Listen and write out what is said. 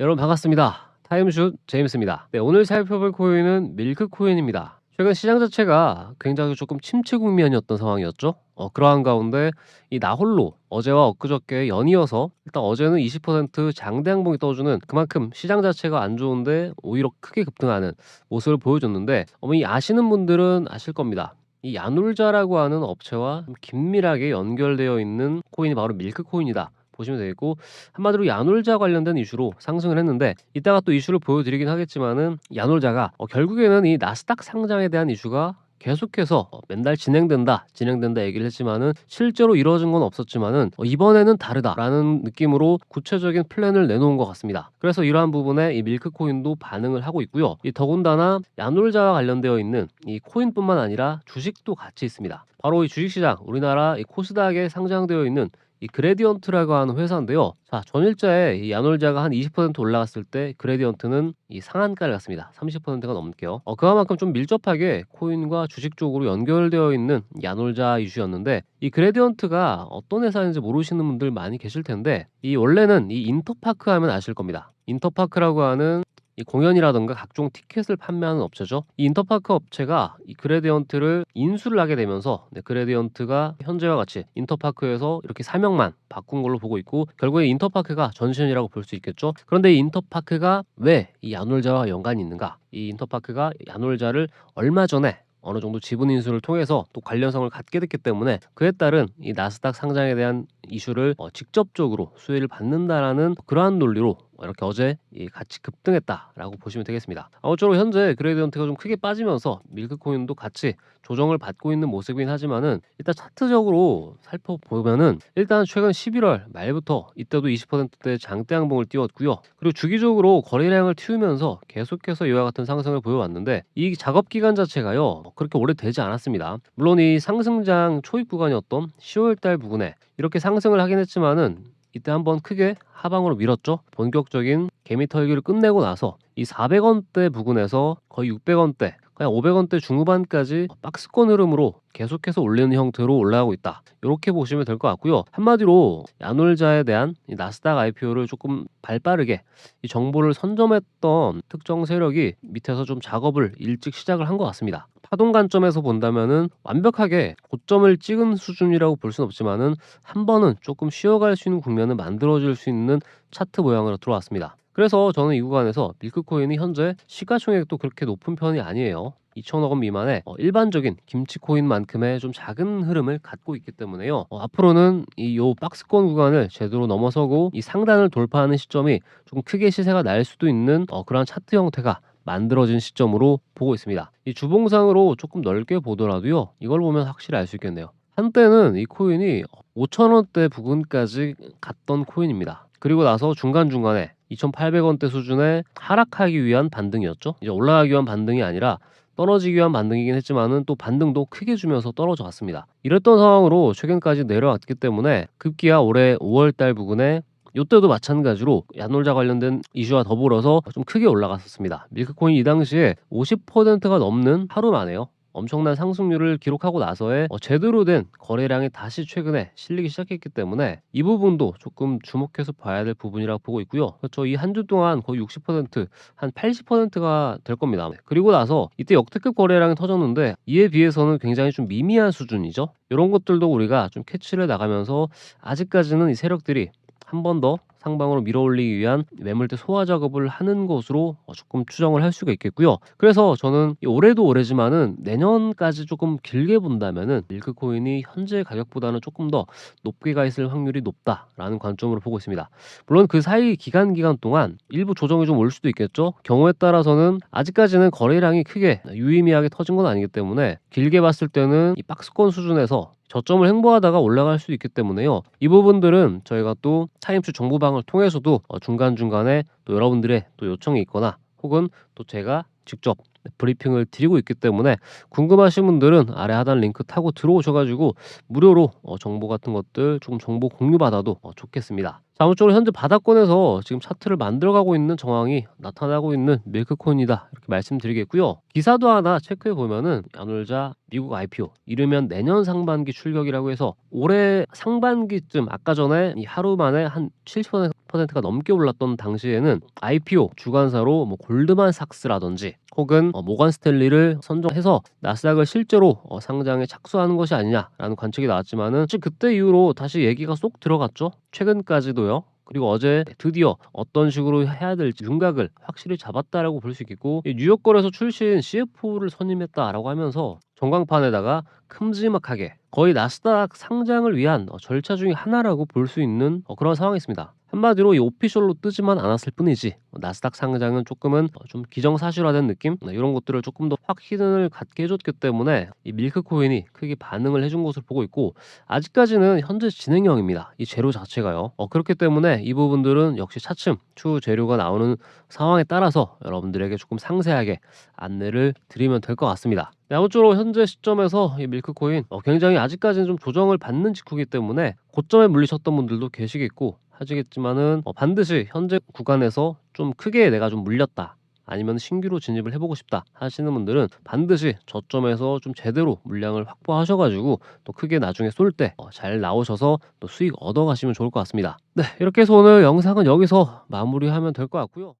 여러분 반갑습니다. 타임슛 제임스입니다. 네, 오늘 살펴볼 코인은 밀크 코인입니다. 최근 시장 자체가 굉장히 조금 침체 국면이었던 상황이었죠. 어, 그러한 가운데 이 나홀로 어제와 엊그저께 연이어서 일단 어제는 20% 장대 항봉이 떠주는 그만큼 시장 자체가 안 좋은데 오히려 크게 급등하는 모습을 보여줬는데 어머 이 아시는 분들은 아실 겁니다. 이 야놀자라고 하는 업체와 좀 긴밀하게 연결되어 있는 코인이 바로 밀크 코인이다. 보시면 되겠고 한마디로 야놀자 관련된 이슈로 상승을 했는데 이따가 또 이슈를 보여드리긴 하겠지만은 야놀자가 어, 결국에는 이 나스닥 상장에 대한 이슈가 계속해서 어, 맨날 진행된다 진행된다 얘기를 했지만은 실제로 이루어진 건 없었지만은 어, 이번에는 다르다라는 느낌으로 구체적인 플랜을 내놓은 것 같습니다. 그래서 이러한 부분에 이 밀크코인도 반응을 하고 있고요. 이 더군다나 야놀자와 관련되어 있는 이 코인뿐만 아니라 주식도 같이 있습니다. 바로 이 주식시장 우리나라 이 코스닥에 상장되어 있는 이 그레디언트라고 하는 회사인데요. 자, 전일자에 이 야놀자가 한 20% 올라갔을 때 그레디언트는 이 상한가를 갔습니다. 30%가 넘게요. 어, 그만큼 좀 밀접하게 코인과 주식 쪽으로 연결되어 있는 야놀자 이슈였는데 이 그레디언트가 어떤 회사인지 모르시는 분들 많이 계실 텐데 이 원래는 이 인터파크 하면 아실 겁니다. 인터파크라고 하는 이 공연이라든가 각종 티켓을 판매하는 업체죠. 이 인터파크 업체가 이 그레디언트를 인수를 하게 되면서 네, 그레디언트가 현재와 같이 인터파크에서 이렇게 사명만 바꾼 걸로 보고 있고 결국에 인터파크가 전신이라고 볼 수 있겠죠. 그런데 이 인터파크가 왜 이 야놀자와 연관이 있는가? 이 인터파크가 야놀자를 얼마 전에 어느 정도 지분 인수를 통해서 또 관련성을 갖게 됐기 때문에 그에 따른 이 나스닥 상장에 대한 이슈를 어, 직접적으로 수혜를 받는다라는 그러한 논리로 이렇게 어제 이 같이 급등했다라고 보시면 되겠습니다. 아무쪼록 현재 그레디언트가 좀 크게 빠지면서 밀크코인도 같이 조정을 받고 있는 모습이긴 하지만은 일단 차트적으로 살펴보면은 일단 최근 11월 말부터 이때도 20%대 장대 항봉을 띄웠고요. 그리고 주기적으로 거래량을 틔우면서 계속해서 이와 같은 상승을 보여왔는데 이 작업 기간 자체가요 그렇게 오래 되지 않았습니다. 물론 이 상승장 초입 구간이었던 10월달 부근에 이렇게 상승을 하긴 했지만은 이때 한번 크게 하방으로 밀었죠. 본격적인 개미 털기를 끝내고 나서 이 400원대 부근에서 거의 600원대, 그냥 500원대 중후반까지 박스권 흐름으로 계속해서 올리는 형태로 올라가고 있다. 이렇게 보시면 될 것 같고요. 한마디로 야놀자에 대한 이 나스닥 IPO를 조금 발빠르게 이 정보를 선점했던 특정 세력이 밑에서 좀 작업을 일찍 시작을 한 것 같습니다. 파동 관점에서 본다면은 완벽하게 고점을 찍은 수준이라고 볼 수는 없지만은 한 번은 조금 쉬어갈 수 있는 국면을 만들어줄 수 있는 차트 모양으로 들어왔습니다. 그래서 저는 이 구간에서 밀크코인이 현재 시가총액도 그렇게 높은 편이 아니에요. 2천억 원 미만의 어, 일반적인 김치코인만큼의 좀 작은 흐름을 갖고 있기 때문에요. 어, 앞으로는 이 요 박스권 구간을 제대로 넘어서고 이 상단을 돌파하는 시점이 좀 크게 시세가 날 수도 있는 어, 그러한 차트 형태가 만들어진 시점으로 보고 있습니다. 이 주봉상으로 조금 넓게 보더라도요. 이걸 보면 확실히 알 수 있겠네요. 한때는 이 코인이 5천원대 부근까지 갔던 코인입니다. 그리고 나서 중간중간에 2,800원대 수준에 하락하기 위한 반등이었죠. 이제 올라가기 위한 반등이 아니라 떨어지기 위한 반등이긴 했지만은 또 반등도 크게 주면서 떨어져 갔습니다. 이랬던 상황으로 최근까지 내려왔기 때문에 급기야 올해 5월달 부근에 이때도 마찬가지로 야놀자 관련된 이슈와 더불어서 좀 크게 올라갔었습니다. 밀크코인 이 당시에 50%가 넘는 하루 만에요. 엄청난 상승률을 기록하고 나서의 어, 제대로 된 거래량이 다시 최근에 실리기 시작했기 때문에 이 부분도 조금 주목해서 봐야 될 부분이라고 보고 있고요. 그렇죠. 이 한 주 동안 거의 60%, 한 80%가 될 겁니다. 그리고 나서 이때 역대급 거래량이 터졌는데 이에 비해서는 굉장히 좀 미미한 수준이죠. 이런 것들도 우리가 좀 캐치를 나가면서 아직까지는 이 세력들이 한 번 더 상방으로 밀어올리기 위한 매물대 소화 작업을 하는 것으로 어, 조금 추정을 할 수가 있겠고요. 그래서 저는 이 올해도 올해지만은 내년까지 조금 길게 본다면은 밀크코인이 현재 가격보다는 조금 더 높게 가 있을 확률이 높다라는 관점으로 보고 있습니다. 물론 그 사이 기간 기간 동안 일부 조정이 좀 올 수도 있겠죠. 경우에 따라서는 아직까지는 거래량이 크게 유의미하게 터진 건 아니기 때문에 길게 봤을 때는 이 박스권 수준에서 저점을 횡보하다가 올라갈 수 있기 때문에요. 이 부분들은 저희가 또 타임수 정보방을 통해서도 어, 중간중간에 또 여러분들의 또 요청이 있거나 혹은 또 제가 직접 브리핑을 드리고 있기 때문에 궁금하신 분들은 아래 하단 링크 타고 들어오셔가지고 무료로 어, 정보 같은 것들 조금 정보 공유 받아도 어, 좋겠습니다. 자자 아무쪼록 현재 바닥권에서 지금 차트를 만들어가고 있는 정황이 나타나고 있는 밀크코인이다 이렇게 말씀드리겠고요. 기사도 하나 체크해 보면은 야놀자 미국 IPO 이르면 내년 상반기 출격이라고 해서 올해 상반기쯤 아까 전에 이 하루 만에 한 70%가 넘게 올랐던 당시에는 IPO 주관사로 뭐 골드만삭스라든지 혹은 어, 모건 스탠리를 선정해서 나스닥을 실제로 어, 상장에 착수하는 것이 아니냐라는 관측이 나왔지만은 사실 그때 이후로 다시 얘기가 쏙 들어갔죠. 최근까지도요. 그리고 어제 드디어 어떤 식으로 해야 될지 윤곽을 확실히 잡았다라고 볼 수 있겠고 이 뉴욕 거래소 출신 CFO를 선임했다라고 하면서 전광판에다가 큼지막하게 거의 나스닥 상장을 위한 어, 절차 중의 하나라고 볼 수 있는 어, 그런 상황이 있습니다. 한마디로 이 오피셜로 뜨지만 않았을 뿐이지 어, 나스닥 상장은 조금은 어, 좀 기정사실화된 느낌 네, 이런 것들을 조금 더 확 히든을 갖게 해줬기 때문에 이 밀크코인이 크게 반응을 해준 것으로 보고 있고 아직까지는 현재 진행형입니다. 이 재료 자체가요. 어, 그렇기 때문에 이 부분들은 역시 차츰 추후 재료가 나오는 상황에 따라서 여러분들에게 조금 상세하게 안내를 드리면 될 것 같습니다. 네, 아무쪼록 현재 시점에서 이 밀크코인 어, 굉장히 아직까지는 좀 조정을 받는 직후이기 때문에 고점에 물리셨던 분들도 계시겠고 하시겠지만은 어, 반드시 현재 구간에서 좀 크게 내가 좀 물렸다. 아니면 신규로 진입을 해보고 싶다 하시는 분들은 반드시 저점에서 좀 제대로 물량을 확보하셔가지고 또 크게 나중에 쏠 때 잘 나오셔서 또 수익 얻어 가시면 좋을 것 같습니다. 네 이렇게 해서 오늘 영상은 여기서 마무리하면 될 것 같고요.